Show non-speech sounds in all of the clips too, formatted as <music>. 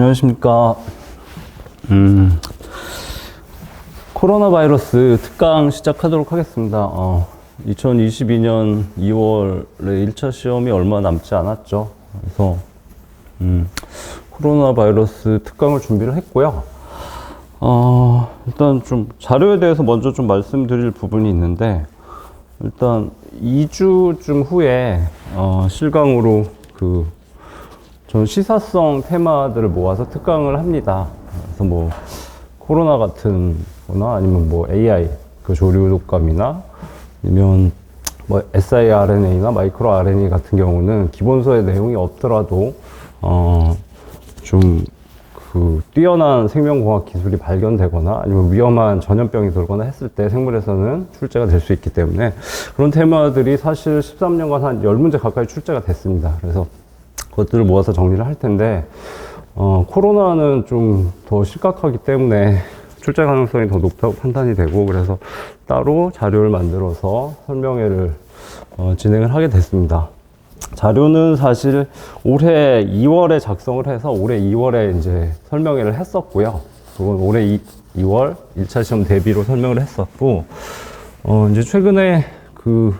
안녕하십니까. 음, 코로나 바이러스 특강 시작하도록 하겠습니다. 어, 2022년 2월에 1차 시험이 얼마 남지 않았죠. 그래서, 음, 코로나 바이러스 특강을 준비를 했고요. 어, 일단 좀 자료에 대해서 먼저 좀 말씀드릴 부분이 있는데, 일단 2주쯤 후에, 어, 실강으로 그, 저는 시사성 테마들을 모아서 특강을 합니다. 그래서 뭐 코로나 같은 거나 아니면 뭐 AI 그 조류 독감이나 아니면 뭐 siRNA나 마이크로 RNA 같은 경우는 기본서의 내용이 없더라도 어좀 그 뛰어난 생명공학 기술이 발견되거나 아니면 위험한 전염병이 돌거나 했을 때 생물에서는 출제가 될 수 있기 때문에 그런 테마들이 사실 13년간 한 10문제 가까이 출제가 됐습니다. 그래서 그 것들을 모아서 정리를 할 텐데 어, 코로나는 좀 더 심각하기 때문에 출제 가능성이 더 높다고 판단이 되고 그래서 따로 자료를 만들어서 설명회를 어, 진행을 하게 됐습니다. 자료는 사실 올해 2월에 작성을 해서 올해 2월에 이제 설명회를 했었고요. 그건 올해 2, 2월 1차 시험 대비로 설명을 했었고, 어, 이제 최근에 그,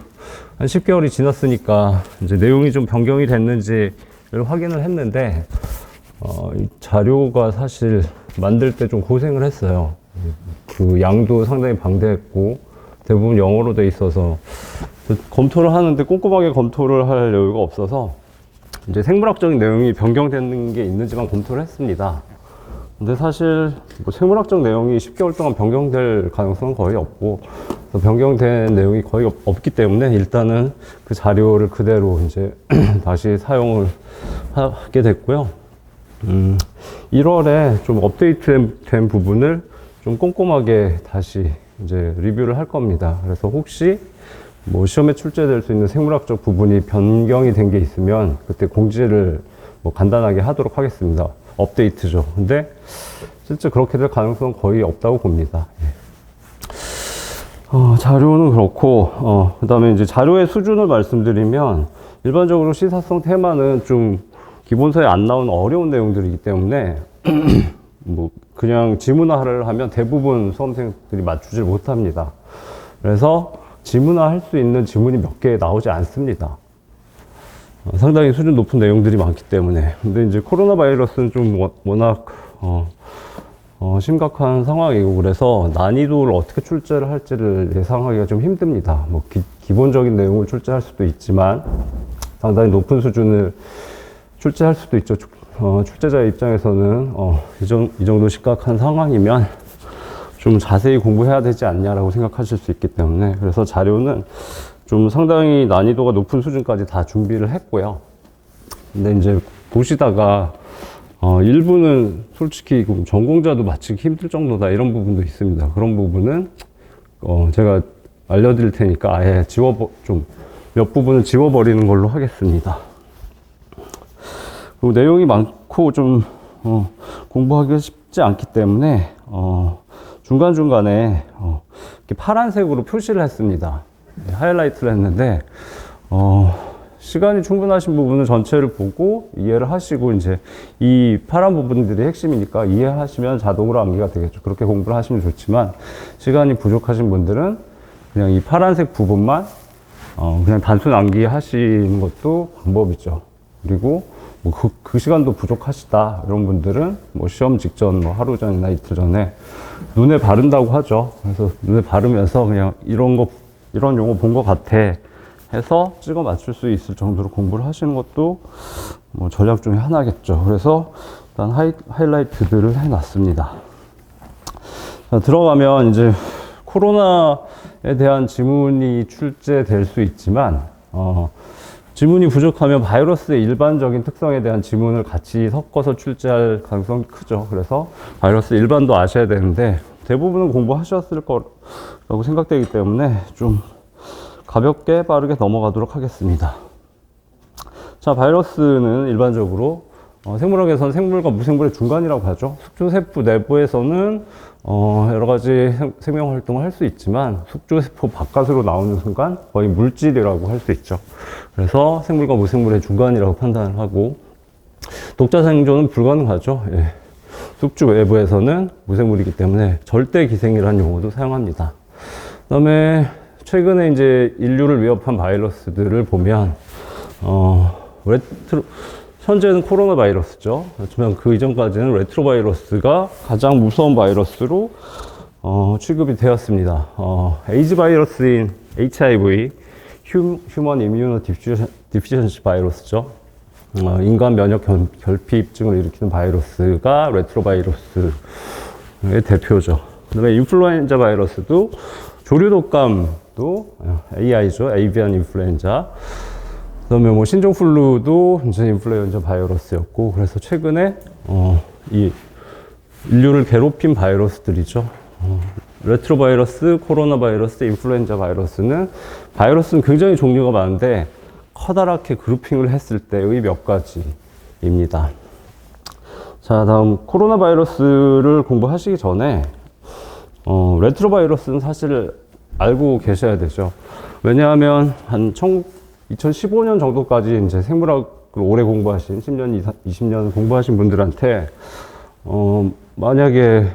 한 10개월이 지났으니까 이제 내용이 좀 변경이 됐는지를 확인을 했는데, 어, 이 자료가 사실 만들 때 좀 고생을 했어요. 그 양도 상당히 방대했고, 대부분 영어로 돼 있어서 검토를 하는데 꼼꼼하게 검토를 할 여유가 없어서 이제 생물학적인 내용이 변경되는 게 있는지만 검토를 했습니다. 근데 사실 뭐 생물학적 내용이 10개월 동안 변경될 가능성은 거의 없고 또 변경된 내용이 거의 없- 없기 때문에 일단은 그 자료를 그대로 이제 <clears throat> 다시 사용을 하게 됐고요. 음, 1월에 좀 업데이트된 된 부분을 좀 꼼꼼하게 다시 이제 리뷰를 할 겁니다. 그래서 혹시 뭐 시험에 출제될 수 있는 생물학적 부분이 변경이 된 게 있으면 그때 공지를 뭐 간단하게 하도록 하겠습니다. 업데이트죠. 근데 실제 그렇게 될 가능성은 거의 없다고 봅니다. 예. 어, 자료는 그렇고, 어, 그 다음에 이제 자료의 수준을 말씀드리면, 일반적으로 시사성 테마는 좀 기본서에 안 나오는 어려운 내용들이기 때문에, <clears throat> 뭐, 그냥 지문화를 하면 대부분 수험생들이 맞추질 못합니다. 그래서 지문화 할 수 있는 지문이 몇 개 나오지 않습니다. 어, 상당히 수준 높은 내용들이 많기 때문에. 근데 이제 코로나 바이러스는 좀 워- 워낙, 어, 어, 심각한 상황이고 그래서 난이도를 어떻게 출제를 할지를 예상하기가 좀 힘듭니다. 뭐 기, 본적인 내용을 출제할 수도 있지만 상당히 높은 수준을 출제할 수도 있죠. 출- 어, 출제자 입장에서는 어, 이, 정, 이 정도 심각한 상황이면 좀 자세히 공부해야 되지 않냐라고 생각하실 수 있기 때문에 그래서 자료는 좀 상당히 난이도가 높은 수준까지 다 준비를 했고요. 근데 이제 보시다가 어, 일부는 솔직히 그 전공자도 맞히기 힘들 정도다 이런 부분도 있습니다. 그런 부분은 어, 제가 알려드릴 테니까 아예 지워 좀몇 부분을 지워버리는 걸로 하겠습니다. 그리고 내용이 많고 좀 어, 공부하기가 쉽지 않기 때문에 어, 중간 중간에 어, 이렇게 파란색으로 표시를 했습니다. 네, 하이라이트를 했는데 어, 시간이 충분하신 부분은 전체를 보고 이해를 하시고 이제 이 파란 부분들이 핵심이니까 이해하시면 자동으로 암기가 되겠죠. 그렇게 공부를 하시면 좋지만 시간이 부족하신 분들은 그냥 이 파란색 부분만 어, 그냥 단순 암기 하시는 것도 방법이죠. 그리고 뭐 그, 그 시간도 부족하시다 이런 분들은 뭐 시험 직전 뭐 하루 전이나 이틀 전에 눈에 바른다고 하죠. 그래서 눈에 바르면서 그냥 이런 거 이런 용어 본 것 같아 해서 찍어 맞출 수 있을 정도로 공부를 하시는 것도 뭐 전략 중에 하나겠죠. 그래서 일단 하이, 하이라이트들을 해놨습니다. 자, 들어가면 이제 코로나에 대한 지문이 출제될 수 있지만 어, 지문이 부족하면 바이러스의 일반적인 특성에 대한 지문을 같이 섞어서 출제할 가능성이 크죠. 그래서 바이러스 일반도 아셔야 되는데 대부분은 공부하셨을 거라고 생각되기 때문에 좀 가볍게 빠르게 넘어가도록 하겠습니다. 자, 바이러스는 일반적으로 어, 생물학에서는 생물과 무생물의 중간이라고 하죠. 숙주세포 내부에서는 어, 여러 가지 생- 생명 활동을 할 수 있지만 숙주세포 바깥으로 나오는 순간 거의 물질이라고 할 수 있죠. 그래서 생물과 무생물의 중간이라고 판단을 하고 독자 생존은 불가능하죠. 예. 숙주 외부에서는 무생물이기 때문에 절대 기생이라는 용어도 사용합니다. 그다음에 최근에 이제 인류를 위협한 바이러스들을 보면 어 레트로 현재는 코로나 바이러스죠. 하지만 그 이전까지는 레트로 바이러스가 가장 무서운 바이러스로 어, 취급이 되었습니다. 어, 에이즈 바이러스인 HIV, 휴, 휴먼 이뮤노 디피션시 바이러스죠. 어, 인간 면역 결, 결핍증을 일으키는 바이러스가 레트로 바이러스의 대표죠. 그다음에 인플루엔자 바이러스도 조류 독감도 AI죠. 에이비안 인플루엔자. 그다음에 뭐 신종 플루도 이제 인플루엔자 바이러스였고 그래서 최근에 어, 이 인류를 괴롭힌 바이러스들이죠. 어, 레트로 바이러스, 코로나 바이러스, 인플루엔자 바이러스는 바이러스는 굉장히 종류가 많은데 커다랗게 그룹핑을 했을 때의 몇 가지입니다. 자, 다음 코로나 바이러스를 공부하시기 전에 어, 레트로 바이러스는 사실 알고 계셔야 되죠. 왜냐하면 한 2015년 정도까지 이제 생물학을 오래 공부하신 10년, 20년 공부하신 분들한테 어, 만약에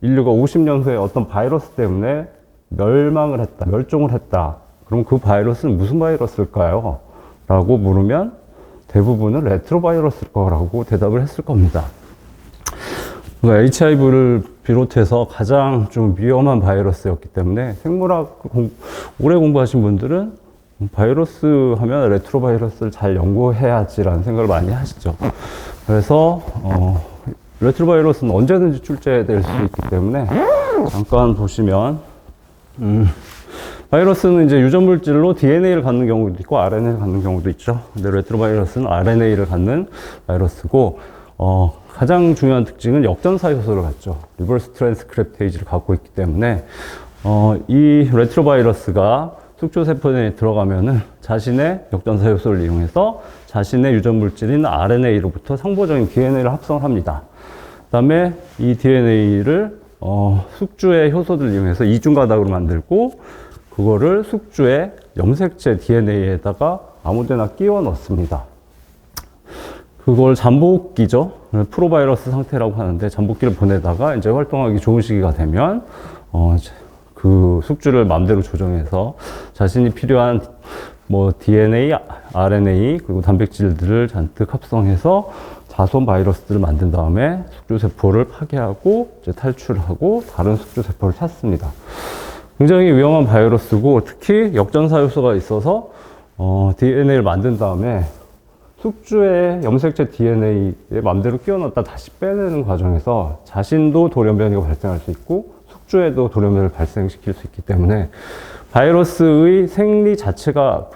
인류가 50년 후에 어떤 바이러스 때문에 멸망을 했다, 멸종을 했다. 그럼 그 바이러스는 무슨 바이러스일까요? 라고 물으면 대부분은 레트로 바이러스일 거라고 대답을 했을 겁니다. HIV를 비롯해서 가장 좀 위험한 바이러스였기 때문에 생물학 공, 오래 공부하신 분들은 바이러스 하면 레트로 바이러스를 잘 연구해야지라는 생각을 많이 하시죠. 그래서 어, 레트로 바이러스는 언제든지 출제될 수 있기 때문에 잠깐 보시면 음, 바이러스는 이제 유전 물질로 DNA를 갖는 경우도 있고 RNA를 갖는 경우도 있죠. 근데 레트로 바이러스는 RNA를 갖는 바이러스고 어, 가장 중요한 특징은 역전사 요소를 갖죠. 리버스 트랜스크립테이지를 갖고 있기 때문에 어, 이 레트로 바이러스가 숙주 세포 내에 들어가면은 자신의 역전사 요소를 이용해서 자신의 유전 물질인 RNA로부터 상보적인 DNA를 합성을 합니다. 그다음에 이 DNA를 어, 숙주의 효소들을 이용해서 이중 가닥으로 만들고 그거를 숙주의 염색체 DNA에다가 아무데나 끼워 넣습니다. 그걸 잠복기죠. 프로바이러스 상태라고 하는데 잠복기를 보내다가 이제 활동하기 좋은 시기가 되면 어, 그 숙주를 마음대로 조정해서 자신이 필요한 뭐 DNA, RNA 그리고 단백질들을 잔뜩 합성해서 자손 바이러스들을 만든 다음에 숙주 세포를 파괴하고 이제 탈출하고 다른 숙주 세포를 찾습니다. 굉장히 위험한 바이러스고 특히 역전사 요소가 있어서 어, DNA를 만든 다음에 숙주의 염색체 DNA에 맘대로 끼워 넣었다 다시 빼내는 과정에서 자신도 돌연변이가 발생할 수 있고 숙주에도 돌연변이를 발생시킬 수 있기 때문에 바이러스의 생리 자체가